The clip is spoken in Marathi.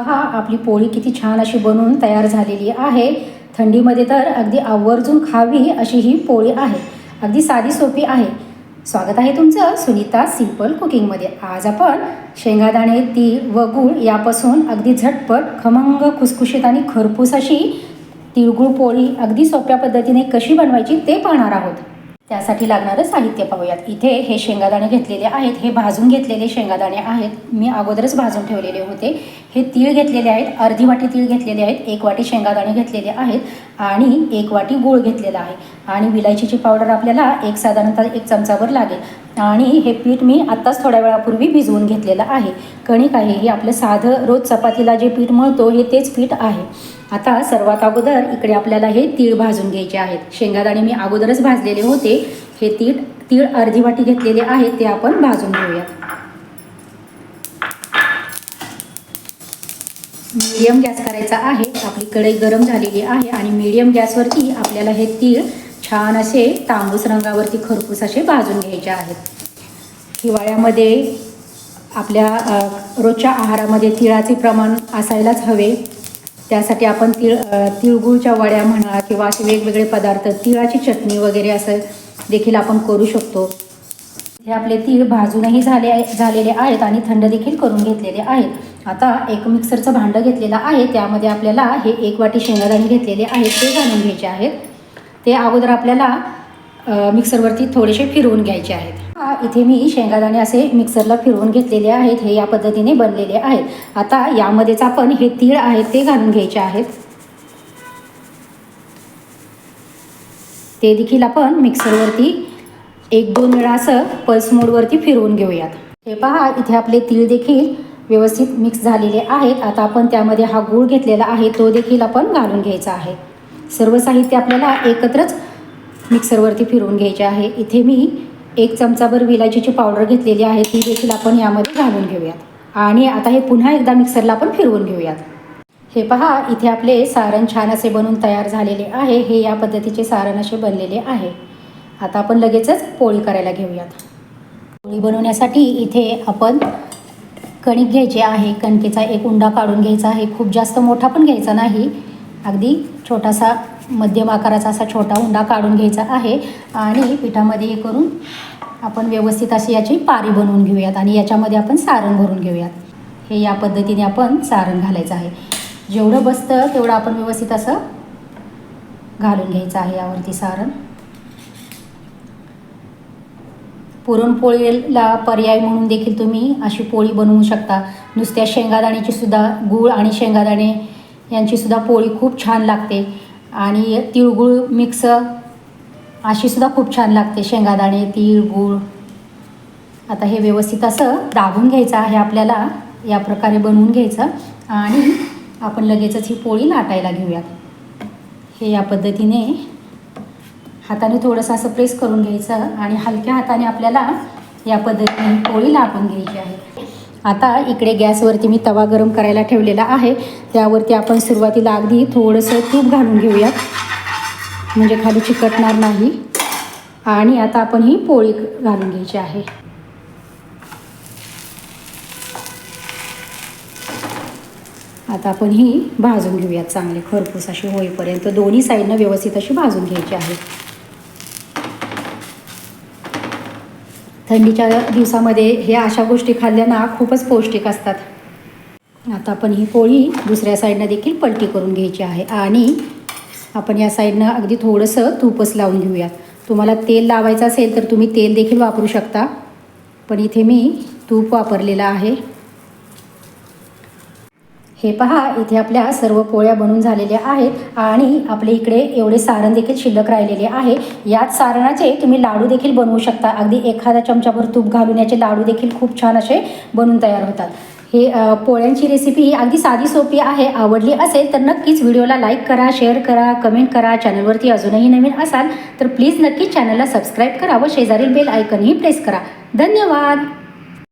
पहा आपली पोळी किती छान अशी बनवून तयार झालेली आहे. थंडीमध्ये तर अगदी आवर्जून खावी अशी ही पोळी आहे. अगदी साधी सोपी आहे. स्वागत आहे तुमचं सुनीता सिंपल कुकिंगमध्ये. आज आपण शेंगादाणे तीळ व गूळ यापासून अगदी झटपट खमंग खुसखुशीत आणि खरपूस अशी तिळगुळ पोळी अगदी सोप्या पद्धतीने कशी बनवायची ते पाहणार आहोत. त्यासाठी लागणारं साहित्य पाहूयात. इथे हे शेंगादाणे घेतलेले आहेत हे भाजून घेतलेले शेंगादाणे आहेत. मी अगोदरच भाजून ठेवलेले होते. हे तीळ घेतलेले आहेत अर्धी वाटी तीळ घेतलेले आहेत एक वाटी शेंगादाणे घेतलेले आहेत आणि एक वाटी गूळ घेतलेला आहे. आणि विलायचीची पावडर आपल्याला एक साधारणतः एक चमचाभर लागेल. आणि हे पीठ मी आत्ताच थोड्या वेळापूर्वी भिजवून घेतलेलं आहे. कणिक आहे हे आपलं साधं रोज चपातीला जे पीठ मळतो हे तेच पीठ आहे. आता सर्वात अगोदर इकडे आपल्याला हे तीळ भाजून घ्यायचे आहेत. शेंगादाणे मी अगोदरच भाजलेले होते. हे तीळ तीळ अर्धी वाटी घेतलेले आहेत ते आपण भाजून घेऊयात. मीडियम गॅस करायचा आहे. आपली कढई गरम झालेली आहे आणि मीडियम गॅसवरती आपल्याला हे तीळ छान असे तांबूस रंगावरती खरपूस असे भाजून घ्यायचे आहेत. हिवाळ्यामध्ये आपल्या रोजच्या आहारामध्ये तिळाचे प्रमाण असायलाच हवे. त्यासाठी आपण तिळ तिळगुळच्या वड्या म्हणा किंवा असे वेगवेगळे पदार्थ तिळाची चटणी वगैरे असं देखील आपण करू शकतो. हे आपले तीळ भाजूनही झाले झालेले आहेत आणि थंड देखील करून घेतलेले आहेत. आता एक मिक्सरचं भांडं घेतलेलं आहे. त्यामध्ये आपल्याला हे एक वाटी शेंगादाणे घेतलेले आहेत. ते घालून घ्यायचे आहेत. ते अगोदर आपल्याला मिक्सरवरती थोडेसे फिरवून घ्यायचे आहेत. इथे मी शेंगादाणे असे मिक्सरला फिरवून घेतलेले आहेत हे या पद्धतीने बनलेले आहेत. आता यामध्येच आपण हे तीळ आहेत ते घालून घ्यायचे आहेत. ते देखील आपण मिक्सरवरती एक दोन वेळा असं पल्स मोडवरती फिरवून घेऊयात. हे पहा इथे आपले तीळ देखील व्यवस्थित मिक्स झालेले आहेत. आता आपण त्यामध्ये हा गूळ घेतलेला आहे तो देखील आपण घालून घ्यायचा आहे. सर्व साहित्य आपल्याला एकत्रच मिक्सरवरती फिरवून घ्यायचे आहे. इथे मी एक चमचाभर विलायचीची पावडर घेतलेली आहे. ती देखील आपण यामध्ये घालून घेऊयात. आणि आता हे पुन्हा एकदा मिक्सरला आपण फिरवून घेऊयात. हे पहा इथे आपले सारण छान असे बनून तयार झालेले आहे. हे या पद्धतीचे सारण असे बनलेले आहे. आता आपण लगेचच पोळी करायला घेऊयात. पोळी बनवण्यासाठी इथे आपण कणिक घ्यायचे आहे. कणकेचा एक उंडा काढून घ्यायचा आहे. खूप जास्त मोठा पण घ्यायचा नाही. अगदी छोटासा मध्यम आकाराचा असा छोटा हुंडा काढून घ्यायचा आहे. आणि पिठामध्ये हे करून आपण व्यवस्थित अशी याची पारी बनवून घेऊयात आणि याच्यामध्ये आपण सारण भरून घेऊयात. हे या पद्धतीने आपण सारण घालायचं आहे. जेवढं बसतं तेवढं आपण व्यवस्थित असं घालून घ्यायचं आहे यावरती सारण. पुरणपोळीला पर्याय म्हणून देखील तुम्ही अशी पोळी बनवू शकता. नुसत्या शेंगादाण्याची सुद्धा गूळ आणि शेंगादाणे यांचीसुद्धा पोळी खूप छान लागते. आणि तिळगुळ मिक्स अशीसुद्धा खूप छान लागते. शेंगादाणे तिळगुळ. आता हे व्यवस्थित असं दाबून घ्यायचं आहे आपल्याला. या प्रकारे बनवून घ्यायचं. आणि आपण लगेचच ही पोळी लाटायला घेऊयात. हे या पद्धतीने हाताने थोडंसं असं प्रेस करून घ्यायचं. आणि हलक्या हाताने आपल्याला या पद्धतीने पोळी लाटून घ्यायची आहे. आता इकडे गॅसवरती मी तवा गरम करायला ठेवलेला आहे. त्यावरती आपण सुरुवातीला अगदी थोडंसं तूप घालून घेऊयात म्हणजे खाली चिकटणार नाही. आणि आता आपण ही पोळी घालून घ्यायची आहे. आता आपण ही भाजून घेऊयात चांगली. खरपूस अशी होईपर्यंत दोन्ही साईडनं व्यवस्थित अशी भाजून घ्यायची आहे. थंडीच्या दिवसामध्ये हे अशा गोष्टी खाल्ल्यानं खूपच पौष्टिक असतात. आता आपण ही पोळी दुसऱ्या साईडनं देखील पलटी करून घ्यायची आहे आणि आपण या साईडनं अगदी थोडंसं तूपच लावून घेऊयात तुम्हाला तेल लावायचं असेल तर तुम्ही तेल देखील वापरू शकता. पण इथे मी तूप वापरलेलं आहे. हे पहा इथे आपल्या सर्व पोळ्या बनून झालेल्या आहेत आणि आपल्या इकडे एवढे सारण देखील शिल्लक राहिलेले आहे. याच सारणाचे तुम्ही लाडू देखील बनवू शकता. अगदी एखाद्या चमचाभर तूप घालून याचे लाडू देखील खूप छान असे बनून तयार होतात. हे पोळ्यांची रेसिपी ही अगदी साधी सोपी आहे. आवडली असेल तर नक्कीच व्हिडिओला लाईक करा शेअर करा कमेंट करा. चॅनलवरती अजूनही नवीन असाल तर प्लीज नक्कीच चॅनलला सबस्क्राईब करा व शेजारील बेल आयकनही प्रेस करा. धन्यवाद!